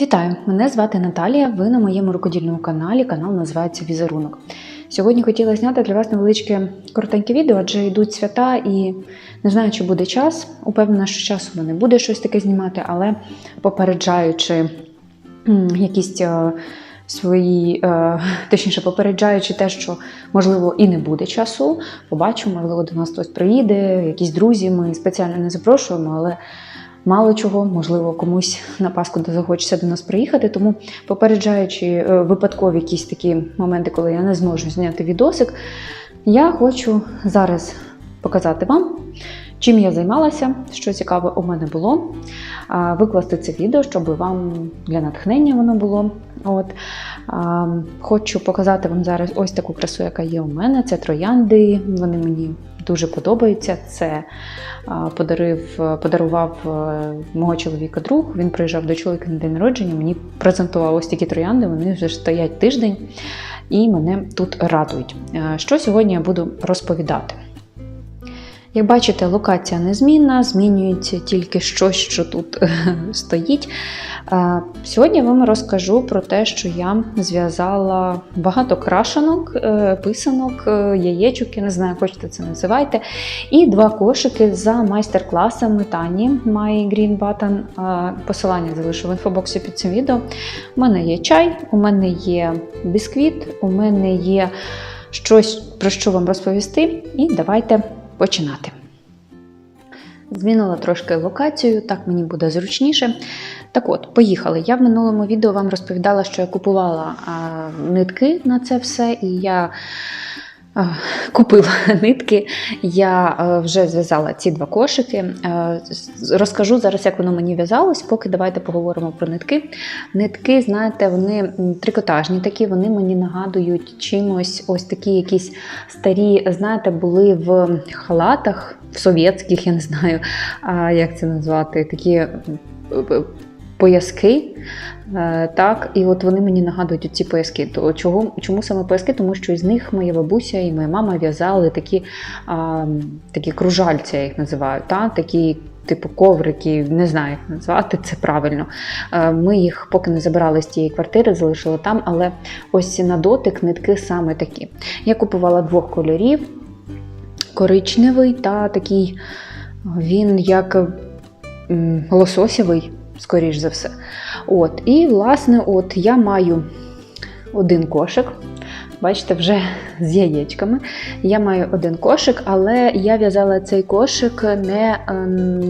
Вітаю! Мене звати Наталія. Ви на моєму рукодільному каналі. Канал називається Візерунок. Сьогодні хотіла зняти для вас невеличке коротеньке відео, адже йдуть свята і не знаю, чи буде час. Упевнена, що часу мене буде щось таке знімати, але попереджаючи якісь е, свої, е, точніше, попереджаючи те, що можливо і не буде часу. Побачу, можливо, до нас хтось приїде, якісь друзі. Ми спеціально не запрошуємо, але мало чого, можливо, комусь на Пасху захочеться до нас приїхати. Тому, попереджаючи е, випадкові якісь такі моменти, коли я не зможу зняти відосик, я хочу зараз показати вам. Чим я займалася, що цікаве у мене було, викласти це відео, щоб вам для натхнення воно було. От. Хочу показати вам зараз ось таку красу, яка є у мене. Це троянди. Вони мені дуже подобається. Це подарив, подарував е, мого чоловіка друг. Він приїжджав до чоловіка на день народження. Мені презентували ось такі троянди. Вони вже стоять тиждень і мене тут радують. Е, Що сьогодні я буду розповідати? Як бачите, локація незмінна, змінюється тільки щось, що тут стоїть. Е, Сьогодні я вам розкажу про те, що я зв'язала багато крашенок, е, писанок, е, яєчок, я не знаю, хочете це називайте. І два кошики за майстер-класами Тані My Button. Е, Посилання залишу в інфобоксі під цим відео. У мене є чай, у мене є бісквіт, у мене є щось про що вам розповісти. І давайте починати. Змінила трошки локацію, так мені буде зручніше. Так от, поїхали. Я в минулому відео вам розповідала, що я купувала а, нитки на це все, і я купила нитки. Я вже зв'язала ці два кошики. Розкажу зараз, як воно мені в'язалось, поки давайте поговоримо про нитки. Нитки, знаєте, вони трикотажні такі, вони мені нагадують чимось ось такі якісь старі, знаєте, були в халатах, в совєтських, я не знаю, як це назвати, такі пояски. Е, Так, і от вони мені нагадують ці пояски. То чого, чому саме пояски? Тому що із них моя бабуся і моя мама в'язали такі, а, такі кружальця, я їх називаю, та? такі. Типу коврики, не знаю, як назвати це правильно. Е, Ми їх поки не забирали з тієї квартири, залишили там, але ось на дотик нитки саме такі. Я купувала двох кольорів: коричневий та такий, він як лососєвий, скоріш за все. От, і, власне, от я маю один кошик. Бачите, вже з яєчками. Я маю один кошик, але я в'язала цей кошик не е,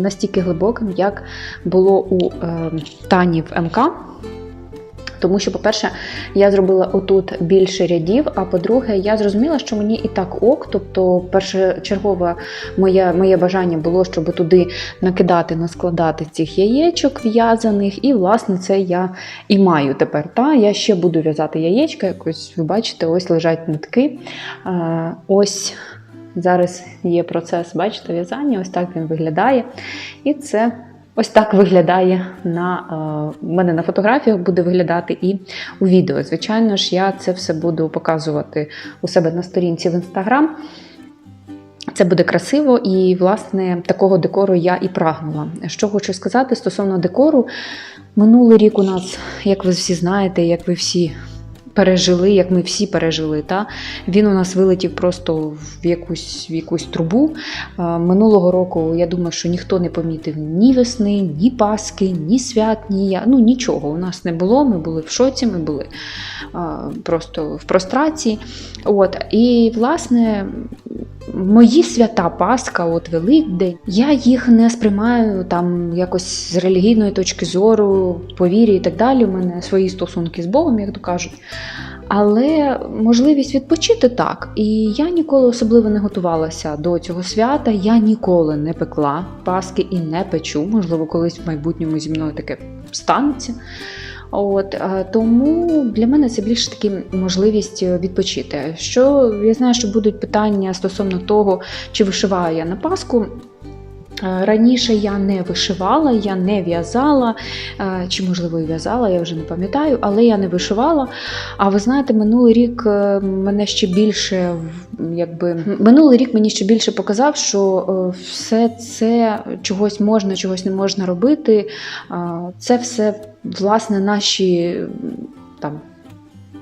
настільки глибоким, як було у е, Тані МК. Тому що, по-перше, я зробила отут більше рядів, а по-друге, я зрозуміла, що мені і так ок. Тобто, першочергове моє, моє бажання було, щоб туди накидати, наскладати цих яєчок в'язаних, і, власне, це я і маю тепер. Та я ще буду в'язати яєчка. Якось ви бачите, ось лежать нитки. Ось зараз є процес, бачите, в'язання, ось так він виглядає. І це Ось так виглядає на е, мене на фотографіях буде виглядати і у відео. Звичайно ж, я це все буду показувати у себе на сторінці в інстаграм. Це буде красиво, і, власне, такого декору я і прагнула. Що хочу сказати стосовно декору, минулий рік у нас, як ви всі знаєте, як ви всі пережили, як ми всі пережили, та він у нас вилетів просто в якусь, в якусь трубу. Е, Минулого року я думаю, що ніхто не помітив ні весни, ні Паски, ні свят, ні я. Ну нічого у нас не було. Ми були в шоці, ми були е, просто в прострації. От і власне. Мої свята Пасха, от Великдень, я їх не сприймаю там якось з релігійної точки зору, по вірі і так далі. У мене свої стосунки з Богом, як то кажуть. Але можливість відпочити так. І я ніколи особливо не готувалася до цього свята. Я ніколи не пекла паски і не печу. Можливо, колись в майбутньому зі мною таке станеться. От е, тому для мене це більше таки можливість відпочити. Що я знаю, що будуть питання стосовно того, чи вишиваю я на Пасху. Е, Раніше я не вишивала, я не в'язала, е, чи можливо і в'язала, я вже не пам'ятаю, але я не вишивала. А ви знаєте, минулий рік е, мене ще більше, якби минулий рік мені ще більше показав, що все це чогось можна, чогось не можна робити. Це все власне наші там.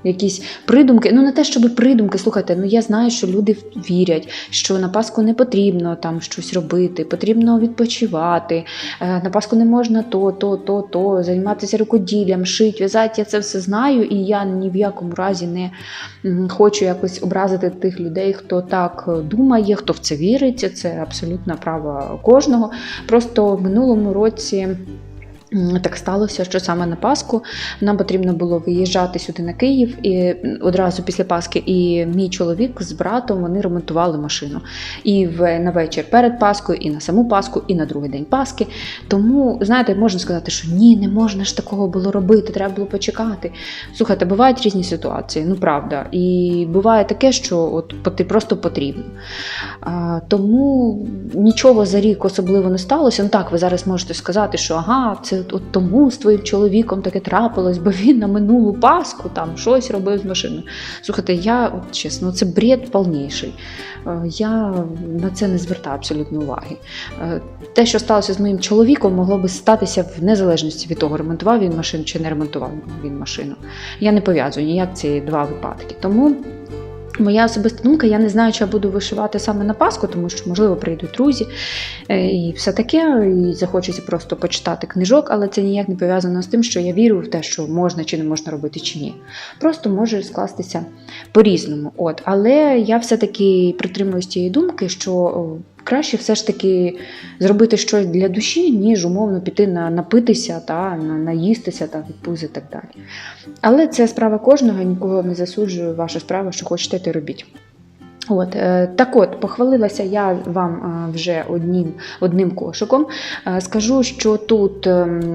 Якісь придумки, ну не те, щоб придумки, слухайте, ну я знаю, що люди вірять, що на Пасху не потрібно там щось робити, потрібно відпочивати. е, На Пасху не можна то, то, то, то, займатися рукоділлям, шить, в'язати. Я це все знаю, і я ні в якому разі не хочу якось образити тих людей, хто так думає, хто в це вірить. Це абсолютно право кожного. Просто в минулому році. Так сталося, що саме на Пасху нам потрібно було виїжджати сюди на Київ і одразу після Пасхи. І мій чоловік з братом вони ремонтували машину. І в на вечір перед Паскою, і на саму Пасху, і на другий день Пасхи. Тому, знаєте, можна сказати, що ні, не можна ж такого було робити, треба було почекати. Слухайте, бувають різні ситуації, ну правда. І буває таке, що от просто потрібно. А, тому нічого за рік особливо не сталося. Ну так, ви зараз можете сказати, що ага, це от тому з твоїм чоловіком таке трапилось, бо він на минулу Пасху там щось робив з машиною. Слухайте, я от чесно, це бред повніший. Е, Я на це не звертаю абсолютно уваги. Е, Те, що сталося з моїм чоловіком, могло би статися в незалежності від того, ремонтував він машину чи не ремонтував він машину. Я не пов'язую ніяк ці два випадки. Тому Моя особиста думка, я не знаю, чи я буду вишивати саме на Пасху, тому що, можливо, прийдуть друзі е, і все таке, і захочеться просто почитати книжок, але це ніяк не пов'язано з тим, що я вірю в те, що можна чи не можна робити, чи ні. Просто може скластися по-різному. От. Але я все-таки притримуюсь тієї думки, що краще все ж таки зробити щось для душі, ніж умовно піти на напитися та на наїстися та відпузи і так далі. Але це справа кожного, нікого не засуджую, ваша справа, що хочете, то робіть. От, е, так от, похвалилася я вам е, вже одним, одним кошиком. Е, Скажу, що тут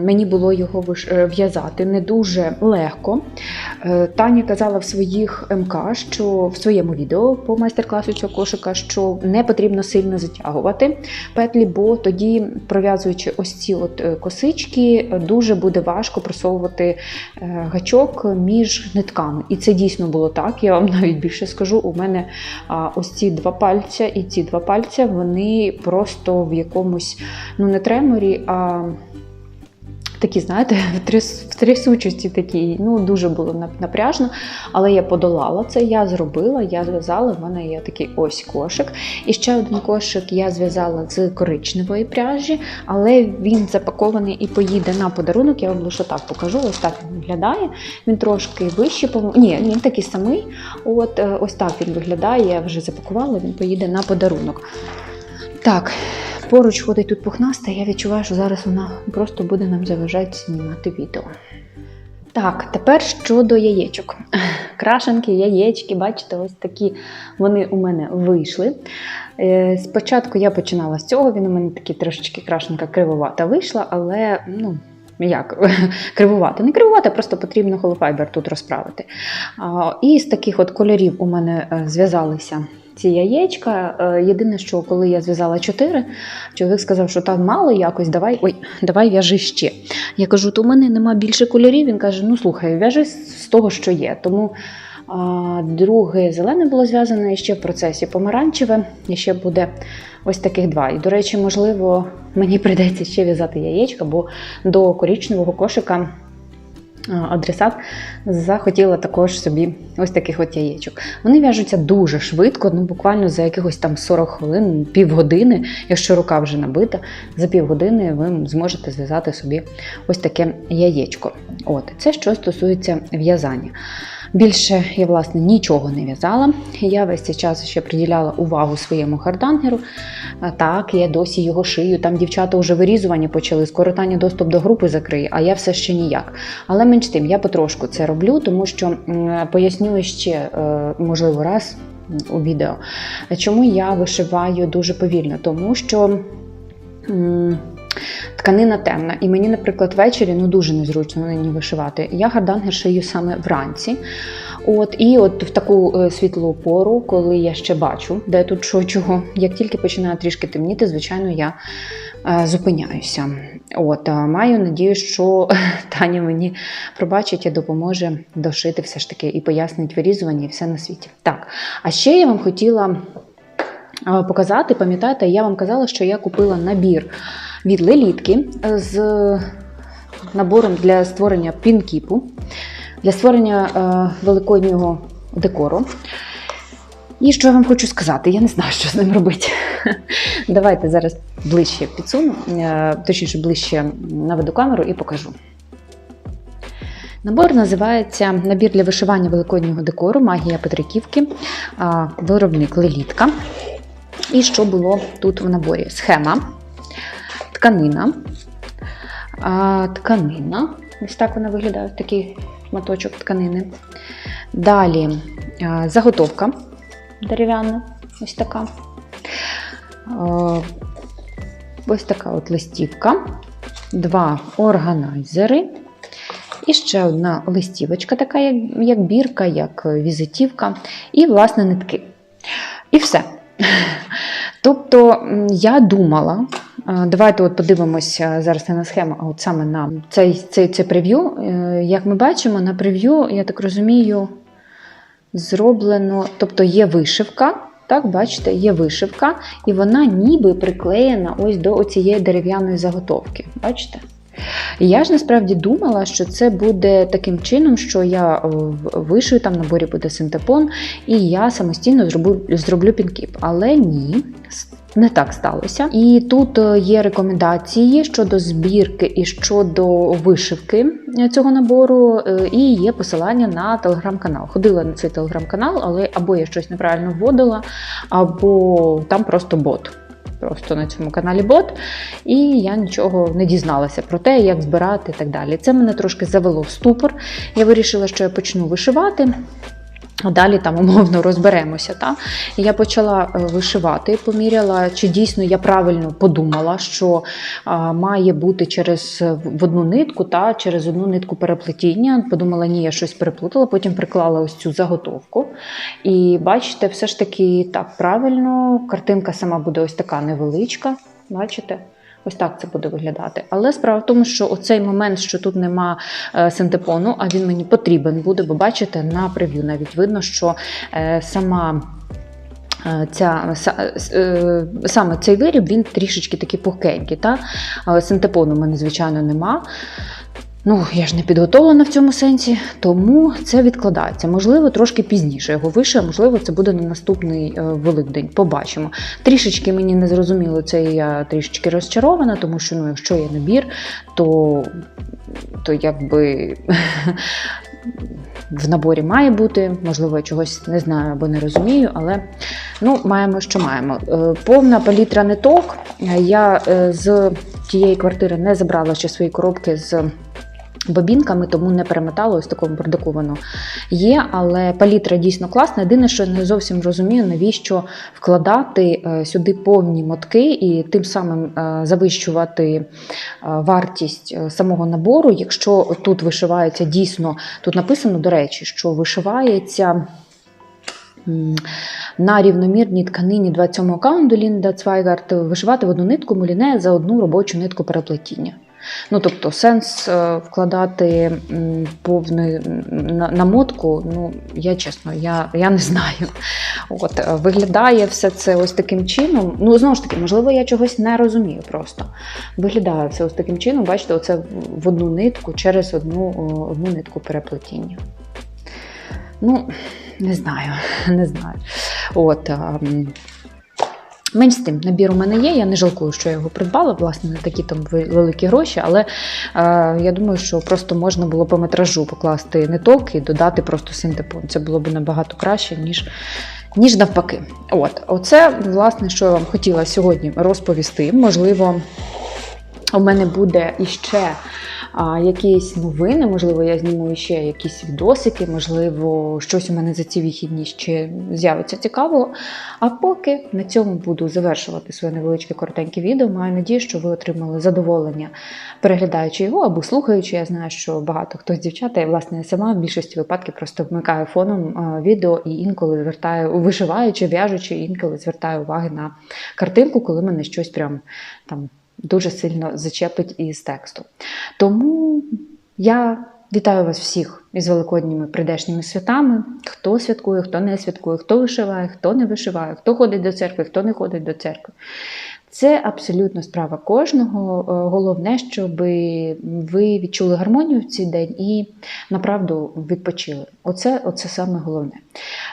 мені було його в'язати не дуже легко. Таня казала в своїх МК, що в своєму відео по майстер-класу цього кошика, що не потрібно сильно затягувати петлі, бо тоді, пров'язуючи ось ці от косички, дуже буде важко просовувати гачок між нитками. І це дійсно було так. Я вам навіть більше скажу. У мене а, ось ці два пальця і ці два пальця, вони просто в якомусь, ну не треморі, а такі, знаєте, в тряс- в трясучості такій. Ну, дуже було напряжно. Але я подолала це, я зробила, я зв'язала. В мене є такий ось кошик. І ще один кошик я зв'язала з коричневої пряжі, але він запакований і поїде на подарунок. Я вам лише так покажу. Ось так він виглядає. Він трошки вищий, по ні, він такий самий. От е, ось так він виглядає. Я вже запакувала, він поїде на подарунок. Так, поруч ходить тут пухнаста, я відчуваю, що зараз вона просто буде нам заважати знімати відео. Так, тепер щодо яєчок. Крашенки, яєчки, бачите, ось такі вони у мене вийшли. Е, Спочатку я починала з цього, він у мене такий трошечки крашенка кривовата вийшла, але ну. Як кривувати? Не кривувати, просто потрібно холофайбер тут розправити. І з таких от кольорів у мене е, зв'язалися ці яєчка. Е, Єдине, що коли я зв'язала чотири, чоловік сказав, що там мало якось, давай, ой, давай в'яжи ще. Я кажу, то у мене нема більше кольорів. Він каже: ну слухай, в'яжи з того, що є. Тому а, друге зелене було зв'язане ще в процесі помаранчеве, і ще буде ось таких два. І, до речі, можливо, мені прийдеться ще в'язати яєчка, бо до корічневого кошика. Адресат захотіла також собі ось таких от яєчок. Вони в'яжуться дуже швидко, ну буквально за якихось там 40 хвилин, півгодини, якщо рука вже набита, за півгодини ви зможете зв'язати собі ось таке яєчко. От, це що стосується в'язання. Більше я, власне, нічого не в'язала. Я весь цей час ще приділяла увагу своєму хардангеру. Так, я досі його шию. Там дівчата вже вирізування почали, скоро Таня доступ до групи закриє, а я все ще ніяк. Але менш тим, я потрошку це роблю, тому що поясню ще, е, можливо, раз у відео, чому я вишиваю дуже повільно, тому що. Тканина темна, і мені, наприклад, ввечері ну дуже незручно на ній вишивати. Я гардангер шию саме вранці. От і от в таку е, світлу пору, коли я ще бачу, де тут що чого. Як тільки починає трішки темніти, звичайно, я е, зупиняюся. От, маю надію, що Таня мені пробачить і допоможе дошити все ж таки і пояснить вирізування і все на світі. Так, а ще я вам хотіла е, показати, пам'ятаєте, я вам казала, що я купила набір від лелітки з набором для створення пінкіпу, для створення е, великоднього декору. І що я вам хочу сказати? Я не знаю, що з ним робити. Давайте зараз ближче підсуну, е, точніше, ближче наведу камеру і покажу. Набор називається Набір для вишивання великоднього декору Магія Петриківки, виробник Лелітка. І що було тут в наборі? Схема, тканина. А, тканина. Ось так вона виглядає, такий шматочок тканини. Далі а, заготовка дерев'яна, ось така. А, ось така от листівка, два органайзери. І ще одна листівочка, така як, як бірка, як візитівка, і, власне, нитки. І все. Тобто, я думала, давайте от подивимося зараз не на схему, а от саме на цей, цей, цей прев'ю. Е, Як ми бачимо, на прев'ю, я так розумію, зроблено, тобто є вишивка. Так, бачите, є вишивка, і вона ніби приклеєна ось до цієї дерев'яної заготовки. Бачите? Я ж насправді думала, що це буде таким чином, що я е, вишию, там наборі буде синтепон, і я самостійно зроблю, зроблю пінкіп. Але ні, не так сталося. І тут е, є рекомендації щодо збірки і щодо вишивки цього набору, е, і є посилання на телеграм-канал. Ходила на цей телеграм-канал, але або я щось неправильно вводила, або там просто бот. Просто на цьому каналі бот, і я нічого не дізналася про те, як збирати і так далі. Це мене трошки завело в ступор. Я вирішила, що я почну вишивати. А далі там умовно розберемося. Та? Я почала е, вишивати, поміряла, чи дійсно я правильно подумала, що а, має бути через е, в одну нитку, та через одну нитку переплетіння. Подумала, ні, я щось переплутала, потім приклала ось цю заготовку. І бачите, все ж таки так правильно. Картинка сама буде ось така невеличка. Бачите? Ось так це буде виглядати. Але справа в тому, що оцей момент, що тут нема е, синтепону, а він мені потрібен буде, бо бачите, на прев'ю навіть видно, що е, сама. е, Ця, саме цей виріб він трішечки такий пухкенький. Та? Синтепону в мене, звичайно, нема. Ну, я ж не підготовлена в цьому сенсі, тому це відкладається. Можливо, трошки пізніше його вище, можливо, це буде на наступний е, Великдень. Побачимо. Трішечки мені не зрозуміло, це я трішечки розчарована, тому що ну, якщо є набір, то, то якби в наборі має бути. Можливо, я чогось не знаю або не розумію, але ну, маємо, що маємо. Е, Повна палітра ниток. Е, Я з тієї квартири не забрала ще свої коробки з. Бобінками, тому не перемотала, ось бардаку воно є, але палітра дійсно класна. Єдине, що не зовсім розумію, навіщо вкладати е, сюди повні мотки і тим самим е, завищувати е, вартість самого набору. Якщо тут вишивається дійсно, тут написано, до речі, що вишивається. На рівномірній тканині 27 каунду Лінда Цвайгард вишивати в одну нитку муліне за одну робочу нитку переплетіння. Ну, тобто, сенс е, вкладати повну намотку, ну, я чесно, я, я не знаю. От, е, виглядає все це ось таким чином. Ну, знову ж таки, можливо, я чогось не розумію просто. Виглядає все ось таким чином, бачите, оце в- одну нитку через одну, одну нитку переплетіння. Ну, не знаю, не знаю. От, а, м, Менш з тим, набір у мене є. Я не жалкую, що я його придбала, власне, не такі там великі гроші, але е, я думаю, що просто можна було по метражу покласти ниток і додати просто синтепон. Це було б набагато краще, ніж, ніж навпаки. От, оце, власне, що я вам хотіла сьогодні розповісти. Можливо, у мене буде іще а, якісь новини, можливо, я зніму ще якісь відосики, можливо, щось у мене за ці вихідні ще з'явиться цікавого. А поки на цьому буду завершувати своє невеличке коротеньке відео. Маю надію, що ви отримали задоволення, переглядаючи його або слухаючи. Я знаю, що багато хто з дівчат, і власне я сама в більшості випадків просто вмикаю фоном відео і інколи звертаю, вишиваючи, в'яжучи, інколи звертаю уваги на картинку, коли мене щось прям там дуже сильно зачепить із тексту. Тому я вітаю вас всіх із великодніми прийдешніми святами. Хто святкує, хто не святкує, хто вишиває, хто не вишиває, хто ходить до церкви, хто не ходить до церкви. Це абсолютно справа кожного. Е, Головне, щоб ви відчули гармонію в цей день і направду відпочили. Оце, оце саме головне.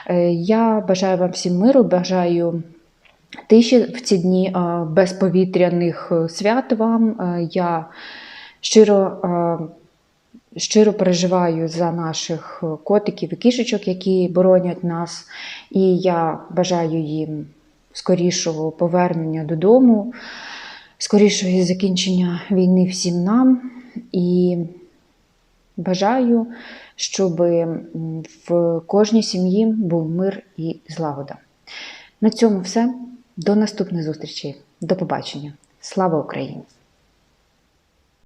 Е, Я бажаю вам всім миру, бажаю тиші в ці дні е, безповітряних е, свят вам. Е, Я щиро. Щиро переживаю за наших котиків і кішечок, які боронять нас, і я бажаю їм скорішого повернення додому, скорішого закінчення війни всім нам. І бажаю, щоб в кожній сім'ї був мир і злагода. На цьому все. До наступних зустрічей. До побачення. Слава Україні!